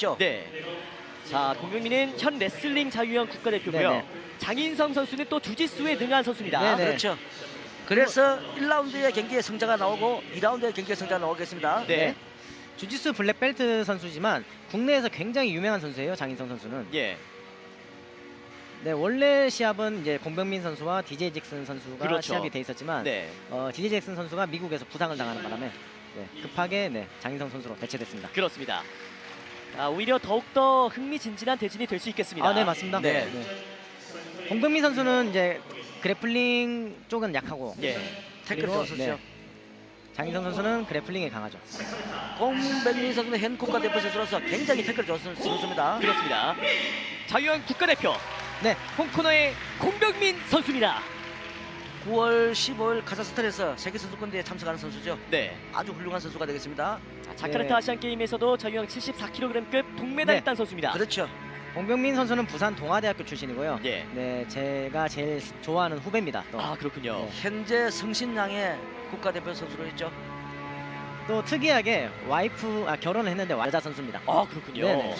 들어가겠죠. 네. 자, 공병민은 현 레슬링 자유형 국가대표고요. 네네. 장인성 선수는 또 주짓수에 능한 선수입니다. 네네. 그렇죠. 그래서 1라운드의 경기에 성자가 나오고 2라운드의 경기에 성자가 나오겠습니다. 네. 주짓수 블랙벨트 선수지만 국내에서 굉장히 유명한 선수예요. 장인성 선수는. 예. 네, 원래 시합은 이제 공병민 선수와 DJ 잭슨 선수가 그렇죠. 시합이 돼 있었지만 네. 어, DJ 잭슨 선수가 미국에서 부상을 당하는 바람에 네, 급하게 네, 장인성 선수로 대체됐습니다. 그렇습니다. 아, 오히려 더욱더 흥미진진한 대진이 될 수 있겠습니다. 아, 네, 맞습니다. 네. 공병민 선수는 이제 그래플링 쪽은 약하고 예. 태클 그리고, 선수죠. 네. 장인성 선수는 그래플링에 강하죠. 공백민 선수는 현 국가대표 선수로서 굉장히 태클 좋은 선수입니다. 그렇습니다. 자유형 국가대표 네, 홍코너의 공병민 선수입니다. 9월 15일 카자흐스탄에서 세계 선수권대회에 참석하는 선수죠. 네. 아주 훌륭한 선수가 되겠습니다. 자, 자카르타 네. 아시안 게임에서도 자유형 74kg급 동메달 네. 딴 선수입니다. 그렇죠. 공병민 선수는 부산 동아대학교 출신이고요. 예. 네, 제가 제일 좋아하는 후배입니다. 또, 아 그렇군요. 네. 현재 성신양의 국가대표 선수로 있죠. 또 특이하게 와이프 아, 결혼을 했는데 여자 선수입니다. 아 그렇군요. 네네.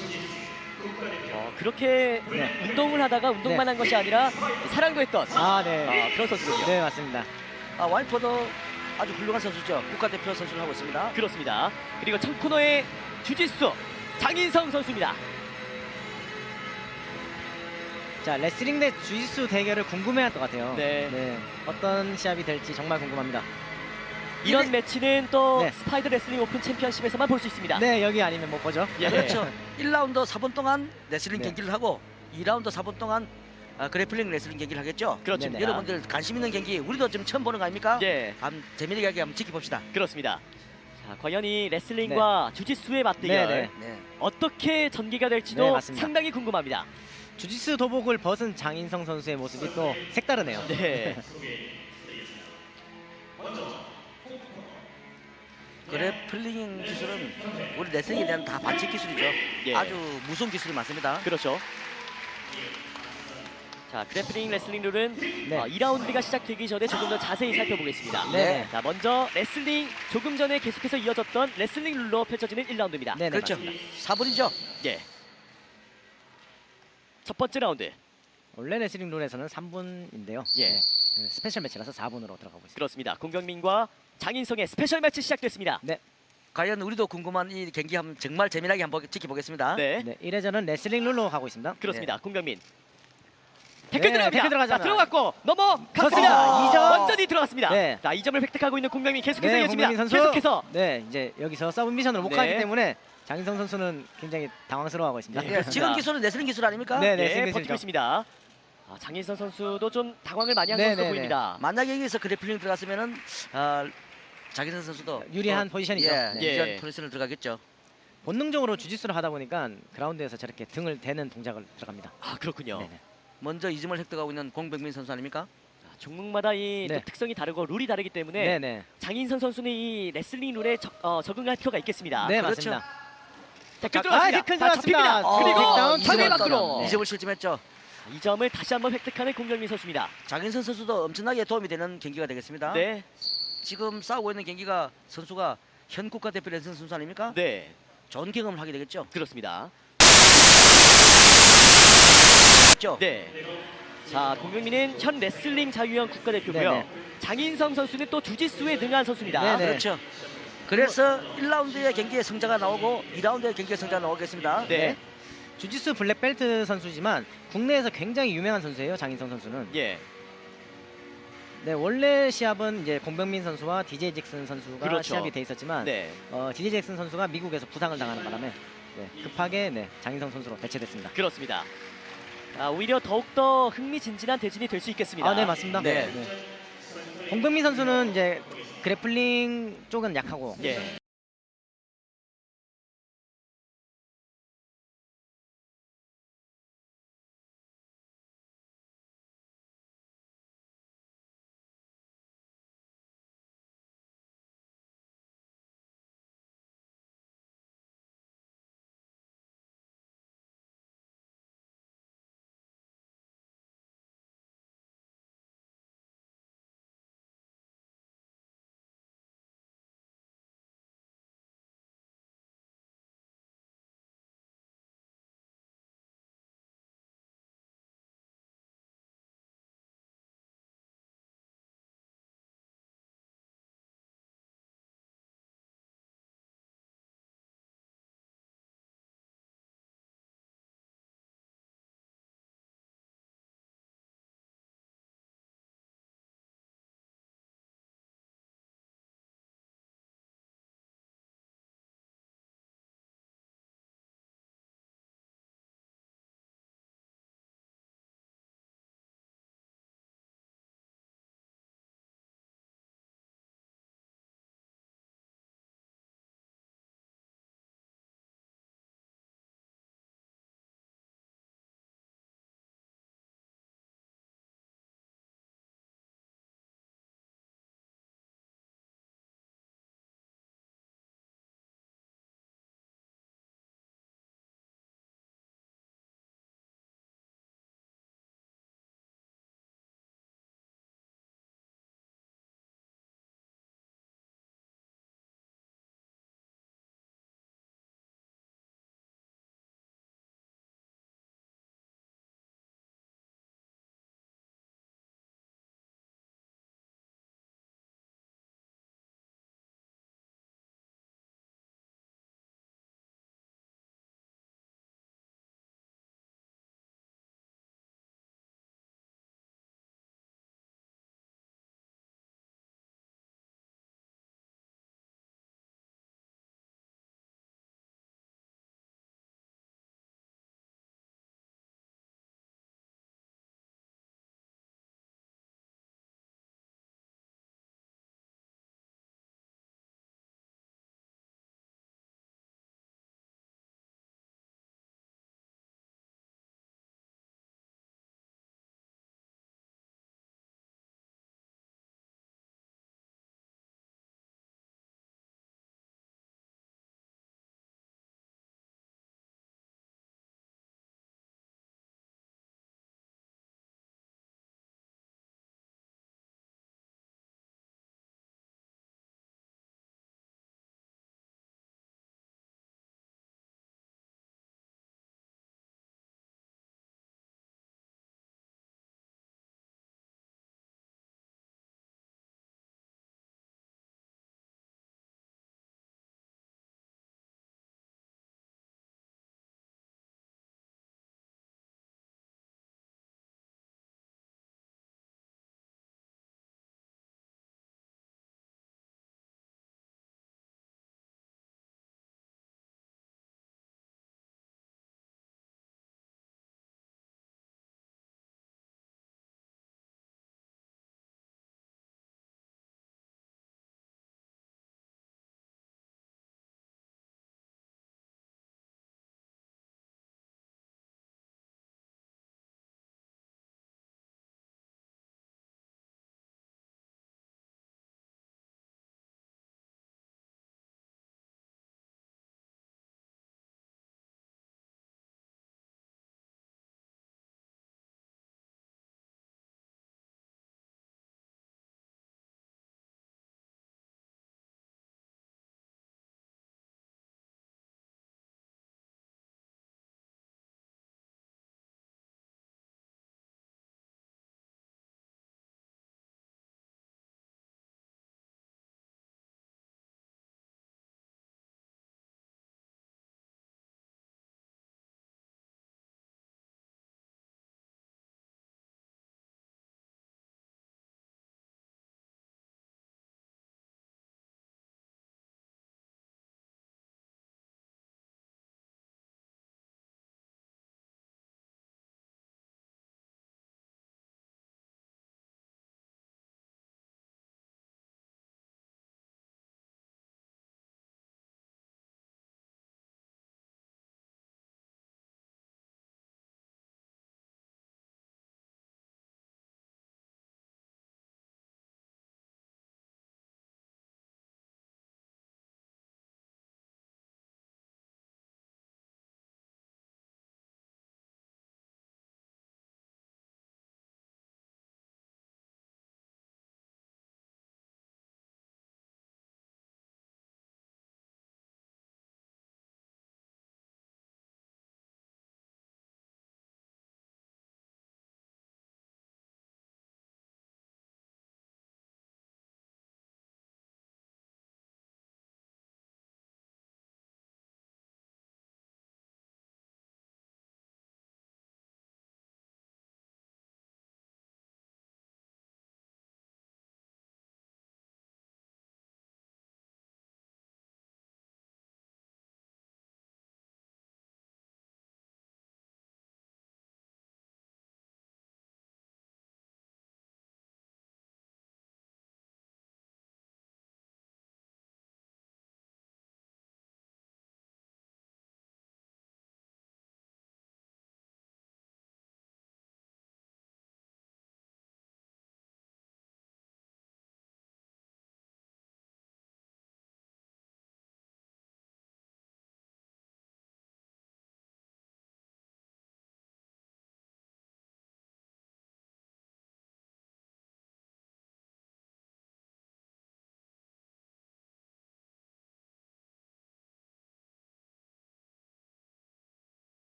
어, 그렇게 네. 운동을 하다가 운동만 한 것이 아니라 사랑도 했던 아, 네. 아, 그런 선수군요. 네, 맞습니다. 아, 와이퍼도 아주 훌륭한 선수죠. 국가대표 선수를 하고 있습니다. 그렇습니다. 그리고 첫 코너의 주짓수 장인성 선수입니다. 자, 레슬링 대 주짓수 대결을 궁금해할 것 같아요. 네. 어떤 시합이 될지 정말 궁금합니다. 이런 이래- 매치는 또 네. 스파이더 레슬링 오픈 챔피언십에서만 볼 수 있습니다. 네, 여기 아니면 못 보죠. 예. 그렇죠. 1라운드 4분 동안 레슬링 네. 경기를 하고 2라운드 4분 동안 아, 그래플링 레슬링 경기를 하겠죠. 그렇죠. 네네. 여러분들 관심 있는 경기 우리도 지금 처음 보는 거 아닙니까? 예, 한번 재미있게 한번 지켜봅시다. 그렇습니다. 자, 과연 이 레슬링과 주짓수의 맞대결 네, 네. 네. 어떻게 전개가 될지도 네, 맞습니다. 상당히 궁금합니다. 주짓수 도복을 벗은 장인성 선수의 모습이 또 색다르네요. 네. 그래플링 기술은 우리 레슬링에 대한 다 반칙 기술이죠. 예. 아주 무서운 기술이 많습니다. 그렇죠. 자, 그래플링 레슬링 룰은 네. 어, 2라운드가 시작되기 전에 조금 더 자세히 살펴보겠습니다. 네. 자, 먼저 레슬링 조금 전에 계속해서 이어졌던 레슬링 룰로 펼쳐지는 1라운드입니다. 네, 네, 그렇죠. 맞습니다. 4분이죠. 예. 첫 번째 라운드. 원래 레슬링 룰에서는 3분인데요. 예. 스페셜 매치라서 4분으로 들어가고 있습니다. 그렇습니다. 공병민과 장인성의 스페셜 매치 시작됐습니다. 과연 우리도 궁금한 이 경기 한번 정말 재미나게 한번 지켜보겠습니다. 네. 네, 1회전은 레슬링 룰로 가고 있습니다. 그렇습니다. 공병민. 태클 네, 들어갑니다. 태클 들어가잖아. 자, 들어갔고 넘어갔습니다. 좋습니다. 이점. 완전히 들어갔습니다. 네. 자, 2점을 획득하고 있는 공병민 계속해서 네, 이어집니다. 공병민 선수. 계속해서 네, 이제 여기서 서브 미션을 못 네. 가기 때문에 장인성 선수는 굉장히 당황스러워하고 있습니다. 네. 예, 그렇습니다. 지금 기술은 레슬링 기술 아닙니까? 네, 네. 예, 버티고. 있습니다. 아, 장인성 선수도 좀 당황을 많이 한 네, 것으로 네, 네. 보입니다. 만약에 여기서 그래플링 들어갔으면은 아, 자기선 선수도 유리한 또, 포지션이죠. 예, 네. 예. 유리한 포지션을 들어가겠죠. 본능적으로 주짓수를 하다 보니까 그라운드에서 저렇게 등을 대는 동작을 들어갑니다. 아, 그렇군요. 네, 네. 먼저 이점을 획득하고 있는 공백민 선수 아닙니까? 자, 종목마다 이또 네. 특성이 다르고 룰이 다르기 때문에 네, 네. 장인성 선수는 이 레슬링 룰에 적, 어, 적응할 필요가 있겠습니다. 네, 그렇죠. 맞습니다. 태클 아, 자, 들어갔습니다. 접힙니다. 어, 그리고 상대 킥다운. 밖으로 네. 이점을 실점했죠. 이 점을 다시 한번 획득하는 공병민 선수입니다. 장인선 선수도 엄청나게 도움이 되는 경기가 되겠습니다. 네, 지금 싸우고 있는 경기가 선수가 현 국가대표 레슬링 선수 아닙니까? 네, 좋은 경험을 하게 되겠죠. 그렇습니다. 그렇죠? 네. 자, 공병민은 현 레슬링 자유형 국가대표고요. 네네. 장인성 선수는 또 주짓수에 능한 선수입니다. 네네. 그렇죠. 그래서 1라운드의 경기에 성자가 나오고 2라운드의 경기에 성자가 나오겠습니다. 네. 주짓수 블랙벨트 선수지만 국내에서 굉장히 유명한 선수예요. 장인성 선수는. 예. 네, 원래 시합은 이제 공병민 선수와 DJ 잭슨 선수가 그렇죠. 시합이 돼 있었지만 네. 어, DJ 잭슨 선수가 미국에서 부상을 당하는 바람에 네, 급하게 네, 장인성 선수로 대체됐습니다. 그렇습니다. 아, 오히려 더욱더 흥미진진한 대진이 될 수 있겠습니다. 아, 네, 맞습니다. 네. 공병민 선수는 이제 그래플링 쪽은 약하고 예.